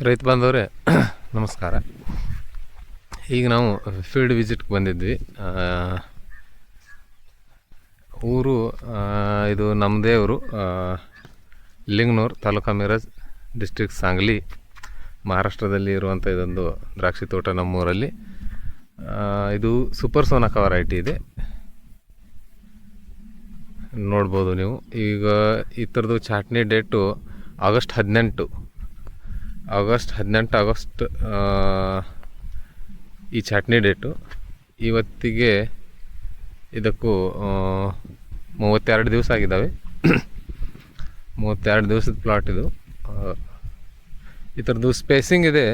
ರೈತ ಬಾಂಧವರೇ, ನಮಸ್ಕಾರ. ಈಗ ನಾವು ಫೀಲ್ಡ್ ವಿಸಿಟ್ಗೆ ಬಂದಿದ್ವಿ. ಊರು ಇದು ನಮ್ಮದೇ ಊರು ಲಿಂಗ್ನೂರು ತಾಲೂಕಾ ಮಿರಜ್ ಡಿಸ್ಟ್ರಿಕ್ಟ್ ಸಾಂಗ್ಲಿ, ಮಹಾರಾಷ್ಟ್ರದಲ್ಲಿ ಇರುವಂಥ ಇದೊಂದು ದ್ರಾಕ್ಷಿ ತೋಟ ನಮ್ಮೂರಲ್ಲಿ. ಇದು ಸೂಪರ್ ಸೋನಕ ವೆರೈಟಿ ಇದೆ. ನೋಡ್ಬೋದು ನೀವು. ಈಗ ಈ ಥರದ್ದು ಚಾಟ್ನಿ ಡೇಟು ಆಗಸ್ಟ್ ಹದಿನೆಂಟು. ಆಗಸ್ಟ್, ಹದಿನೆಂಟು ಆಗಸ್ಟ್ ಈ ಚಟ್ನಿ ಡೇಟು. ಇವತ್ತಿಗೆ ಇದಕ್ಕೂ ಮೂವತ್ತೆರಡು ದಿವಸ ಆಗಿದ್ದಾವೆ. ಮೂವತ್ತೆರಡು ದಿವಸದ ಪ್ಲಾಟ್ ಇದು. ಈ ಥರದ್ದು ಸ್ಪೇಸಿಂಗ್ ಇದೆ.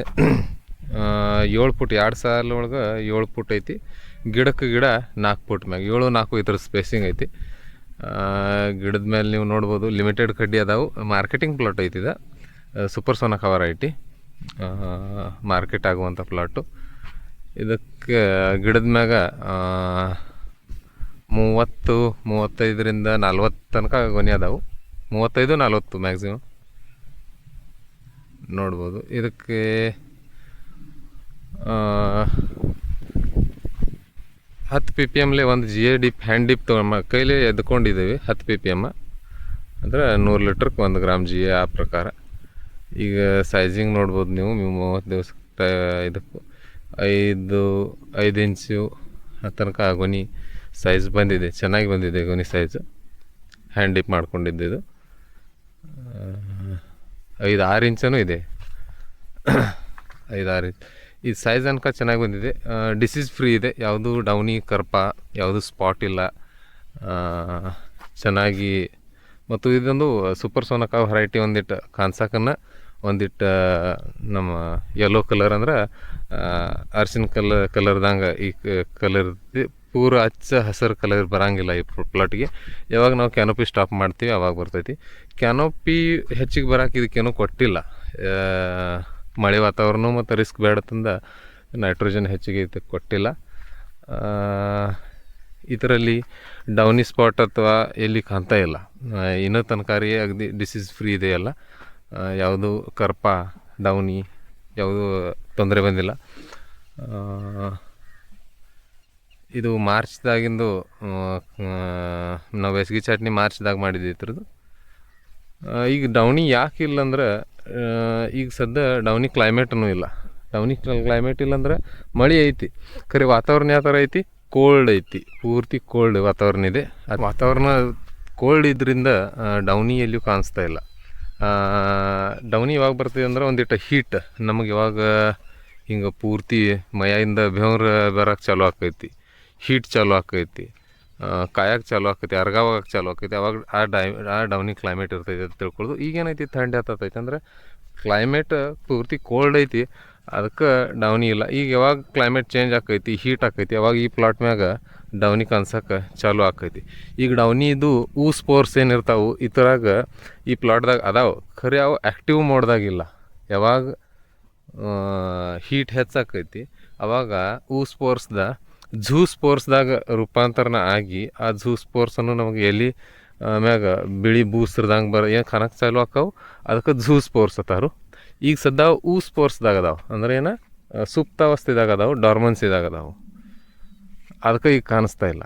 ಏಳು ಫುಟ್ ಎರಡು ಸಾಲ ಒಳಗೆ ಏಳು ಫುಟ್ ಐತಿ. ಗಿಡಕ್ಕೆ ಗಿಡ ನಾಲ್ಕು ಫುಟ್ ಮ್ಯಾಗ. ಏಳು, ನಾಲ್ಕು ಈ ಥರ ಸ್ಪೇಸಿಂಗ್ ಐತಿ. ಗಿಡದ ಮೇಲೆ ನೀವು ನೋಡ್ಬೋದು ಲಿಮಿಟೆಡ್ ಕಡ್ಡಿ ಅದಾವು. ಮಾರ್ಕೆಟಿಂಗ್ ಪ್ಲಾಟ್ ಐತಿದ ಸೂಪರ್ ಸೋನಕ ವೆರೈಟಿ ಮಾರ್ಕೆಟ್ ಆಗುವಂಥ ಪ್ಲಾಟು ಇದಕ್ಕೆ ಗಿಡದ ಮ್ಯಾಗ ಮೂವತ್ತು, ಮೂವತ್ತೈದರಿಂದ ನಲ್ವತ್ತು ತನಕ ಗೊನೆ ಅದಾವು. ಮೂವತ್ತೈದು, ನಲ್ವತ್ತು ಮ್ಯಾಕ್ಸಿಮಮ್ ನೋಡ್ಬೋದು. ಇದಕ್ಕೆ ಹತ್ತು ಪಿ ಪಿ ಎಮ್ಲೆ ಒಂದು G A dip hand dip ತೊಗೊಂಡು ಕೈಲಿ ಎದ್ಕೊಂಡಿದ್ದೀವಿ, ಹತ್ತು ಪಿ ಪಿ ಎಂ ಅಂದರೆ ನೂರು ಲೀಟ್ರಕ್ಕೆ ಒಂದು ಗ್ರಾಮ್ ಜಿ ಎ ಆ ಪ್ರಕಾರ. ಈಗ ಸೈಜಿಂಗ್ ನೋಡ್ಬೋದು ನೀವು ನೀವು ಮೂವತ್ತು ದಿವಸ ಇದಕ್ಕೂ ಐದು ಐದು ಇಂಚು ಆ ತನಕ ಗೊನಿ ಸೈಜ್ ಬಂದಿದೆ, ಚೆನ್ನಾಗಿ ಬಂದಿದೆ ಗೊನಿ ಸೈಜು ಹ್ಯಾಂಡ್ ಡಿಪ್ ಮಾಡ್ಕೊಂಡಿದ್ದು ಇದು. ಐದು ಆರು ಇಂಚನೂ ಇದೆ. ಐದು ಆರು ಇಂಚ್ ಈ ಸೈಜ್ ಅನ್ಕ ಚೆನ್ನಾಗಿ ಬಂದಿದೆ. ಡಿಸೀಸ್ ಫ್ರೀ ಇದೆ. ಯಾವುದು ಡೌನಿ ಕರ್ಪ, ಯಾವುದು ಸ್ಪಾಟ್ ಇಲ್ಲ. ಚೆನ್ನಾಗಿ ಮತ್ತು ಇದೊಂದು ಸೂಪರ್ ಸೋನಕ ವೆರೈಟಿ ಒಂದಿಟ್ಟು ಕಾನ್ಸಾಕನ್ನ ಒಂದಿಟ್ಟು ನಮ್ಮ ಯೆಲ್ಲೋ ಕಲರ್ ಅಂದ್ರೆ ಅರ್ಶಿನ ಕಲರ್ ಕಲರ್ದಂಗೆ ಈ ಕಲರ್ ಪೂರ ಹಚ್ಚ ಹಸಿರು ಕಲರ್ ಬರಂಗಿಲ್ಲ ಈ ಪ್ಲಾಟ್ಗೆ ಯಾವಾಗ ನಾವು ಕ್ಯಾನೋಪಿ ಸ್ಟಾಪ್ ಮಾಡ್ತೀವಿ ಅವಾಗ ಬರ್ತೈತಿ. ಕ್ಯಾನೋಪಿ ಹೆಚ್ಚಿಗೆ ಬರೋಕೆ ಇದಕ್ಕೇನೂ ಕೊಟ್ಟಿಲ್ಲ. ಮಳೆ ವಾತಾವರಣ ಮತ್ತು ರಿಸ್ಕ್ ಬೇಡತಂದ ನೈಟ್ರೋಜನ್ ಹೆಚ್ಚಿಗೆ ಇದಕ್ಕೆ ಕೊಟ್ಟಿಲ್ಲ. ಇದರಲ್ಲಿ ಡೌನಿ ಸ್ಪಾಟ್ ಅಥವಾ ಎಲ್ಲಿ ಕಾಣ್ತಾ ಇಲ್ಲ. ಇನ್ನೂ ತನಕಾರಿ ಅಗದಿ ಡಿಸೀಸ್ ಫ್ರೀ ಇದೆಯಲ್ಲ ಅಲ್ಲ. ಯಾವುದು ಕರ್ಪ, ಡೌನಿ, ಯಾವುದು ತೊಂದರೆ ಬಂದಿಲ್ಲ. ಇದು ಮಾರ್ಚ್ದಾಗಿಂದು ನಾವು ಬೇಸಿಗೆ ಚಟ್ನಿ ಮಾರ್ಚ್ದಾಗ ಮಾಡಿದ್ವಿ ಇದ್ರದ್ದು. ಈಗ ಡೌನಿ ಯಾಕೆ ಇಲ್ಲಂದ್ರೆ ಈಗ ಸದ್ಯ ಡೌನಿ ಕ್ಲೈಮೇಟೂ ಇಲ್ಲ. ಡೌನಿ ಕ್ಲೈಮೇಟ್ ಇಲ್ಲಂದ್ರೆ ಮಳೆ ಐತಿ. ಖರೆ ವಾತಾವರಣ ಯಾವ ಥರ ಐತಿ? ಕೋಲ್ಡ್ ಐತಿ, ಪೂರ್ತಿ ಕೋಲ್ಡ್ ವಾತಾವರಣ ಇದೆ. ವಾತಾವರಣ ಕೋಲ್ಡ್ ಇದರಿಂದ ಡೌನಿ ಎಲ್ಲಿಯೂ ಕಾಣಿಸ್ತಾ ಇಲ್ಲ. ಡೌನಿ ಯಾವಾಗ ಬರ್ತದೆ ಅಂದ್ರೆ ಒಂದಿಟ್ಟು ಹೀಟ್ ನಮಗೆ ಯಾವಾಗ ಹಿಂಗೆ ಪೂರ್ತಿ ಮೈಯಿಂದ ಬೆವ್ರ ಬರೋಕೆ ಚಾಲು ಆಕೈತಿ. ಹೀಟ್ ಚಾಲು ಆಕೈತಿ. ಕಾಯಕ್ಕೆ ಚಾಲು ಆಕೈತಿ ಅರ್ಗಾವಾಗಕ್ಕೆ ಚಾಲು ಆಕೈತಿ. ಅವಾಗ ಆ ಡೈ, ಆ ಡೌನಿ ಕ್ಲೈಮೇಟ್ ಇರ್ತೈತಿ ಅಂತ ತಿಳ್ಕೊಳ್ಳೋದು ಈಗೇನೈತಿ ಥಂಡಿ ಆತೈತಿ ಅಂದ್ರೆ ಕ್ಲೈಮೇಟ್ ಪೂರ್ತಿ ಕೋಲ್ಡ್ ಐತಿ. ಅದಕ್ಕೆ ಡೌನಿ ಇಲ್ಲ. ಈಗ ಯಾವಾಗ ಕ್ಲೈಮೇಟ್ ಚೇಂಜ್ ಆಕೈತಿ ಹೀಟ್ ಆಕೈತಿ ಯಾವಾಗ ಈ ಪ್ಲಾಟ್ ಮ್ಯಾಗ ಡೌನಿ ಕಾಣ್ಸಕ್ಕೆ ಚಾಲು ಆಕೈತಿ. ಈಗ ಡೌನಿ ಇದು ಊ ಸ್ಪೋರ್ಸ್ ಏನಿರ್ತಾವು ಈ ಥರಾಗ ಈ ಪ್ಲಾಟ್ದಾಗ ಅದಾವ. ಖರೆ ಅವು ಆ್ಯಕ್ಟಿವ್ ಮೋಡ್ದಾಗಿಲ್ಲ ಯಾವಾಗ ಹೀಟ್ ಹೆಚ್ಚಾಕೈತಿ, ಅವಾಗ ಊ ಸ್ಪೋರ್ಸ್ದ ಝೂ ಸ್ಪೋರ್ಸ್ದಾಗ ರೂಪಾಂತರನ ಆಗಿ ಆ ಝೂ ಸ್ಪೋರ್ಸನ್ನು ನಮಗೆ ಎಲ್ಲಿ ಮ್ಯಾಗ ಬಿಳಿ ಬೂಸ್ರದಂಗೆ ಬರ ಏನು ಕನಕ್ ಚಾಲು ಆಕಾವು? ಅದಕ್ಕೆ ಝೂ ಸ್ಪೋರ್ಸ್ ಅತ್ತಾರು ಈಗ ಸದ್ದ ಊ ಸ್ಪೋರ್ಸ್ದಾಗ ಅದಾವ ಅಂದ್ರೆ ಏನು? ಸುಪ್ತಾವಸ್ಥೆದಾಗ ಡಾರ್ಮನ್ಸ್ ಡಾರ್ಮನ್ಸಿದಾಗ ಅದಾವೆ ಅದಕ್ಕೆ ಈಗ ಕಾಣಿಸ್ತಾ ಇಲ್ಲ.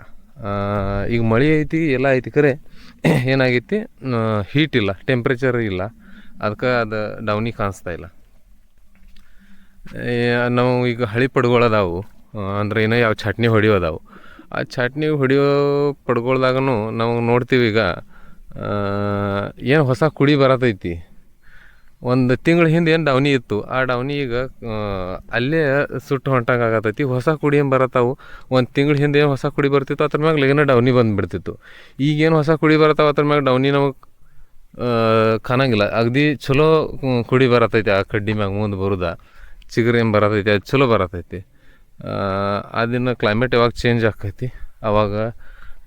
ಈಗ ಮಳೆ ಐತಿ, ಎಲ್ಲ ಐತಿ. ಖರೆ ಏನಾಗೈತಿ? ಹೀಟ್ ಇಲ್ಲ ಟೆಂಪ್ರೇಚರ್ ಇಲ್ಲ. ಅದಕ್ಕೆ ಅದು ಡೌನಿ ಕಾಣಿಸ್ತಾ ಇಲ್ಲ. ನಾವು ಈಗ ಹಳಿ ಪಡ್ಗೊಳದಾವು. ಅಂದ್ರೆ ಏನೋ ಯಾವ ಚಟ್ನಿ ಹೊಡಿಯೋದಾವು. ಆ ಚಟ್ನಿ ಹೊಡಿಯೋ ಪಡ್ಗೊಳ್ದಾಗೂ ನಾವು ನೋಡ್ತೀವಿ ಈಗ ಏನು ಹೊಸ ಕುಡಿ ಬರತೈತಿ. ಒಂದು ತಿಂಗಳ ಹಿಂದೆ ಏನು ಡೌನಿ ಇತ್ತು, ಆ ಡೌನಿ ಈಗ ಅಲ್ಲೇ ಸುಟ್ಟು ಹೊಂಟಂಗೆ ಆಗತೈತಿ. ಹೊಸ ಕುಡಿ ಏನು ಬರತ್ತಾವು ಒಂದು ತಿಂಗಳ ಹಿಂದೆ ಏನು ಹೊಸ ಕುಡಿ ಬರ್ತಿತ್ತು, ಅದ್ರ ಮ್ಯಾಗ ಲಗಿನ ಡೌನಿ ಬಂದುಬಿಡ್ತಿತ್ತು. ಈಗೇನು ಹೊಸ ಕುಡಿ ಬರತ್ತಾವ ಅದ್ರ ಮ್ಯಾಗ ಡೌನಿ ನಮಗೆ ಕಾಣಂಗಿಲ್ಲ. ಅಗದಿ ಚಲೋ ಕುಡಿ ಬರತೈತಿ ಆ ಕಡ್ಡಿ ಮ್ಯಾಗ ಮುಂದೆ ಬರುದ. ಚಿಗುರು ಏನು ಬರತೈತಿ, ಅದು ಚಲೋ ಬರತೈತಿ. ಅದನ್ನು ಕ್ಲೈಮೇಟ್ ಯಾವಾಗ ಚೇಂಜ್ ಆಕೈತಿ? ಆವಾಗ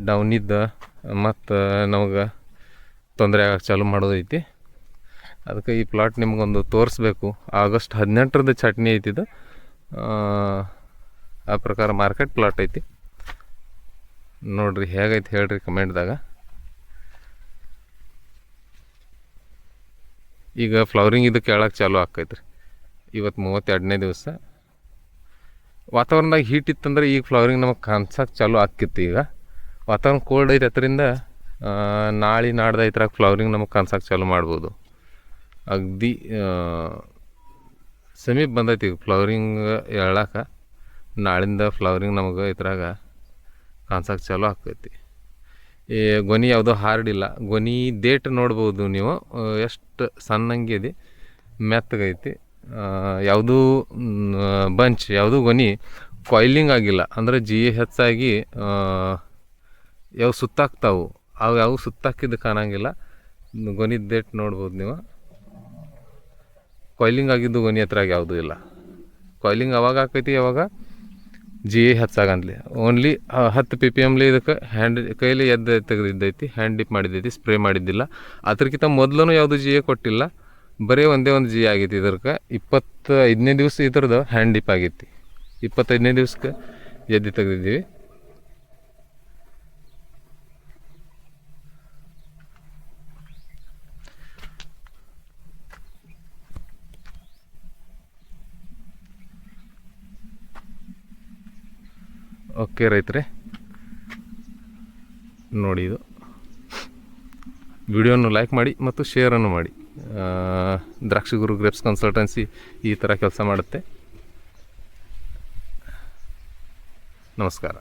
ಡೌನಿದ್ದ ಮತ್ತು ನಮಗೆ ತೊಂದರೆ ಆಗಕ್ಕೆ ಚಾಲು ಮಾಡೋದೈತಿ. ಅದಕ್ಕೆ ಈ ಪ್ಲಾಟ್ ನಿಮಗೊಂದು ತೋರಿಸ್ಬೇಕು. ಆಗಸ್ಟ್ ಹದಿನೆಂಟರದ್ದು ಚಟ್ನಿ ಐತಿ ಇದು ಆ, ಆ ಪ್ರಕಾರ ಮಾರ್ಕೆಟ್ ಪ್ಲಾಟ್ ಐತಿ. ನೋಡ್ರಿ ಹೇಗೈತಿ ಹೇಳ್ರಿ ಕಮೆಂಟ್ದಾಗ. ಈಗ ಫ್ಲವರಿಂಗ್ ಇದು ಕೇಳಕ್ಕೆ ಚಾಲು ಆಕೈತ್ರಿ ಇವತ್ತು ಮೂವತ್ತೆರಡನೇ ದಿವಸ. ವಾತಾವರಣದಾಗ ಹೀಟ್ ಇತ್ತಂದ್ರೆ ಈಗ ಫ್ಲವರಿಂಗ್ ನಮಗೆ ಕಾಣ್ಸಕ್ಕೆ ಚಾಲು ಆಕ್ಕಿತ್ತು ಈಗ. ವಾತಾವರಣ ಕೋಲ್ಡ್ ಐತೆ ಅದರಿಂದ ನಾಳೆ ನಾಡ್ದೈತ್ರಾಗ ಫ್ಲವರಿಂಗ್ ನಮಗೆ ಕಾಣ್ಸಕ್ಕೆ ಚಾಲು ಮಾಡ್ಬೋದು. ಅಗ್ದಿ ಸಮೀಪ ಬಂದೈತಿ ಈಗ ಫ್ಲವರಿಂಗ್ ಹೇಳಕ್ಕೆ ನಾಳಿಂದ ಫ್ಲವರಿಂಗ್ ನಮಗೆ ಇದ್ರಾಗ ಕಾಣ್ಸಕ್ಕೆ ಚಾಲು ಆಗ್ತೈತಿ. ಈ ಗೊನಿ ಯಾವುದೋ ಹಾರ್ಡ್ ಇಲ್ಲ ಗೊನಿ ಡೇಟ್ ನೋಡ್ಬೋದು ನೀವು. ಎಷ್ಟು ಸಣ್ಣಂಗಿದೆ ಮೆತ್ತಗೈತಿ ಯಾವುದೂ ಬಂಚ್ ಯಾವುದೂ ಗೊನಿ ಕಾಯಿಲಿಂಗ್ ಆಗಿಲ್ಲ. ಅಂದರೆ ಜಿ ಹೆಚ್ಚಾಗಿ ಯಾವ ಸುತ್ತಾಕ್ತಾವು. ಅವು ಯಾವ ಸುತ್ತಾಕಿದ್ದು ಕಾಣಂಗಿಲ್ಲ. ಗೊನಿ ಡೇಟ್ ನೋಡ್ಬೋದು ನೀವು. ಕಾಯಿಲಿಂಗ್ ಆಗಿದ್ದು ಗೊನಿ ಹತ್ರ ಯಾವುದೂ ಇಲ್ಲ. ಕಾಯ್ಲಿಂಗ್ ಅವಾಗ ಆಕೈತಿ ಯಾವಾಗ ಜಿ ಎ ಹೆಚ್ಚಾಗಂದ್ಲಿ. ಓನ್ಲಿ ಹತ್ತು ಪಿ ಪಿ ಎಮ್ಲಿ ಇದಕ್ಕೆ ಹ್ಯಾಂಡ್ ಕೈಲಿ ಎದ್ದು ತೆಗೆದಿದ್ದೈತಿ ಹ್ಯಾಂಡ್ ಡಿಪ್ ಮಾಡಿದ್ದೈತಿ ಸ್ಪ್ರೇ ಮಾಡಿದ್ದಿಲ್ಲ. ಅದಕ್ಕಿಂತ ಮೊದಲೂ ಯಾವುದು ಜಿ ಎ ಕೊಟ್ಟಿಲ್ಲ. ಬರೀ ಒಂದೇ ಒಂದು ಜಿ ಆಗೈತಿ ಇದ್ರಕ್ಕೆ. ಇಪ್ಪತ್ತೈದನೇ ದಿವಸ ಇದ್ರದ್ದು ಹ್ಯಾಂಡ್ ಡಿಪ್ ಆಗೈತಿ. ಇಪ್ಪತ್ತೈದನೇ ದಿವ್ಸಕ್ಕೆ ಎದ್ದು ತೆಗೆದಿದ್ದೀವಿ. ಓಕೆ ರೈತರೆ. ನೋಡಿ ಇದು. ವಿಡಿಯೋನು ಲೈಕ್ ಮಾಡಿ ಮತ್ತು ಶೇರನ್ನು ಮಾಡಿ. ದ್ರಾಕ್ಷಿ ಗುರು ಗ್ರೇಪ್ಸ್ ಕನ್ಸಲ್ಟೆನ್ಸಿ ಈ ಥರ ಕೆಲಸ ಮಾಡುತ್ತೆ. ನಮಸ್ಕಾರ.